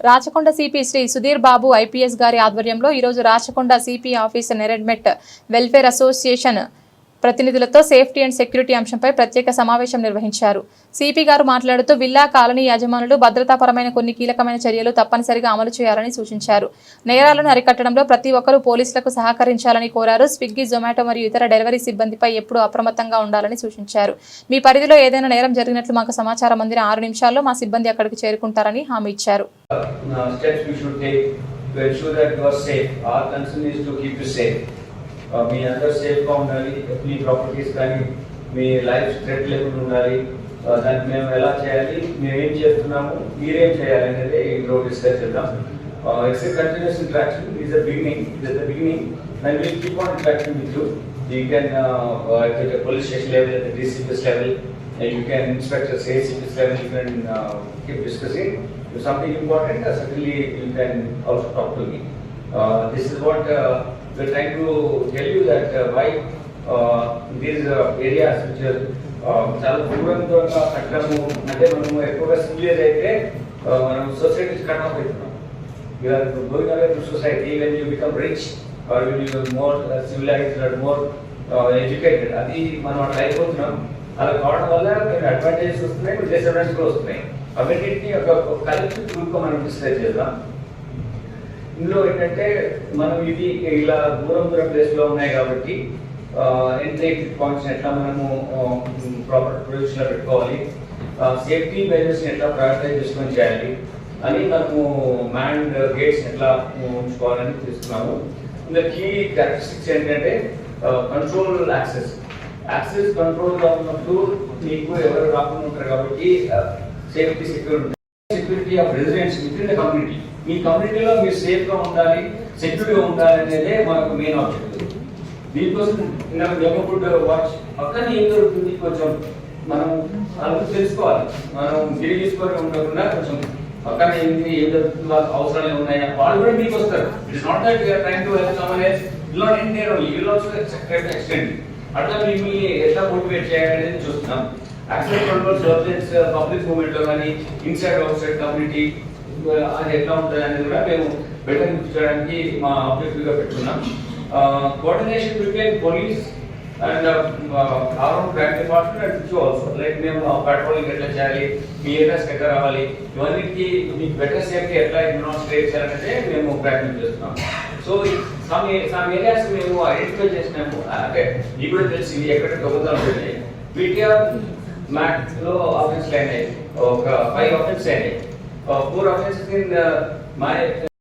Rachakonda CP Shri Sudheer Babu IPS గారి ఆధ్వర్యంలో ఈరోజు Rachakonda CP office Neredmet welfare association ప్రతినిధులతో సేఫ్టీ అండ్ సెక్యూరిటీ అంశంపై ప్రత్యేక సమావేశం నిర్వహించారు. సిపి గారు మాట్లాడుతూ విల్లా కాలనీ యాజమానులు భద్రతాపరమైన కొన్ని కీలకమైన చర్యలు తప్పనిసరిగా అమలు చేయాలని సూచించారు. నేరాలను అరికట్టడంలో ప్రతి ఒక్కరూ పోలీసులకు సహకరించాలని కోరారు. స్విగ్గీ జొమాటో మరియు ఇతర డెలివరీ సిబ్బందిపై ఎప్పుడూ అప్రమత్తంగా ఉండాలని సూచించారు. మీ పరిధిలో ఏదైనా నేరం జరిగినట్లు మాకు సమాచారం అందిన ఆరు నిమిషాల్లో మా సిబ్బంది అక్కడికి చేరుకుంటారని హామీ ఇచ్చారు. To ensure that you are safe. Our concern is to keep you safe. మీ అందరు సేఫ్గా ఉండాలి మీ ప్రాపర్టీస్ కానీ మీ లైఫ్ స్ట్రెట్ లేకుండా ఉండాలి. దానికి మేము ఎలా చేయాలి మేమేం చేస్తున్నాము మీరేం చేయాలి అనేది ఇప్పుడు డిస్కస్ చేద్దాం. It's continuous interaction is beginning is the beginning దాన్ని మీరు keep on interaction with you you can police station level అయితే DCPs level you can inspector ACPs level you can keep discussing something important suddenly you can also talk to me this is what We're trying to tell you that uh, why uh, these uh, areas which are చాలా దూరంతో కట్టడము అంటే మనము ఎక్కువగా single అయితే మనం societies cut off అవుతున్నాం you society when you become rich or when you more civilised or more educated అది మనం అట్లా అయిపోతున్నాం అలా కావడం వల్ల మీరు అడ్వాంటేజెస్ వస్తున్నాయి మీరు డిసడ్వాంటేజెస్ కూడా వస్తున్నాయి అవన్నింటినీ ఒక కలిపి గ్రూప్గా మనం డిస్కస్ చేద్దాం ఇందులో ఏంటంటే మనం ఇది ఇలా దూరం దూరం ప్లేస్లో ఉన్నాయి కాబట్టి ఎంట్రీ ఎగ్జిట్ పాయింట్స్ ఎట్లా మనము ప్రాపర్ ప్రొవిజన్లో పెట్టుకోవాలి. సేఫ్టీ మెజర్స్ ఎట్లా ప్రయారిటైజ్ చేసుకొని చేయాలి అని మనము మ్యాండ్ గేట్స్ ఎట్లా ఉంచుకోవాలని చూస్తున్నాము. ఇందులో కీ క్యారెక్టరిస్టిక్స్ ఏంటంటే కంట్రోల్ యాక్సెస్ యాక్సెస్ కంట్రోల్గా ఉన్నప్పుడు మీకు ఎవరు రాకుండా ఉంటారు కాబట్టి safety security security of residents within the community మీ కమ్యూనిటీలో మీరు సేఫ్గా ఉండాలి సెక్యూరిటీగా ఉండాలి అనేదే మనకు మెయిన్ ఆబ్జెక్టివ్ దీనికోసం ఫుడ్ వాచ్ పక్కన ఏం జరుగుతుంది కొంచెం మనం అందరూ తెలుసుకోవాలి మనం తిరిగి తీసుకొని ఉండకుండా కొంచెం పక్కన ఏంటి ఏం జరుగుతుంది అవసరాలు ఉన్నాయా వాళ్ళు కూడా మీకు వస్తారు. It's not that you're trying to help some else you not end there only you also extend అట్లా మిమ్మల్ని ఎట్లా మోటివేట్ చేయాలనేది చూస్తున్నాం. యాక్సిడెంట్ కంట్రోల్ సర్జెన్స్ పబ్లిక్ మూవ్మెంట్లో కానీ ఇన్సైడ్ అవుట్ సైడ్ కమ్యూనిటీ అది ఎట్లా ఉంటుంది అనేది కూడా మేము బెటర్ చేయడానికి మా ఆబ్జెక్టివ్గా పెట్టుకున్నాం. Coordination between police and arm bank department and ఇచ్చు ఆల్సో లైక్ మేము పెట్రోలింగ్ ఎట్లా చేయాలి మీ ఏరియాస్ ఎట్లా రావాలి ఇవన్నిటికి మీకు బెటర్ సేఫ్టీ ఎట్లా డెమాన్స్ట్రేట్ చేయాలంటే మేము ప్రయత్నం చేస్తున్నాం. సో సమ్ సమ్ ఏరియాస్ మేము ఐడెంటిఫై చేసినాము. అంటే మీకు కూడా తెలిసి ఎక్కడ దొంగతనాలు ఉన్నాయి వీటిఆర్ మ్యాట్లో ఆఫెన్స్ అయినాయి ఒక ఫైవ్ ఆఫెన్స్ అయినాయి ఫోర్ ఆఫెన్సెస్ ఇన్ మై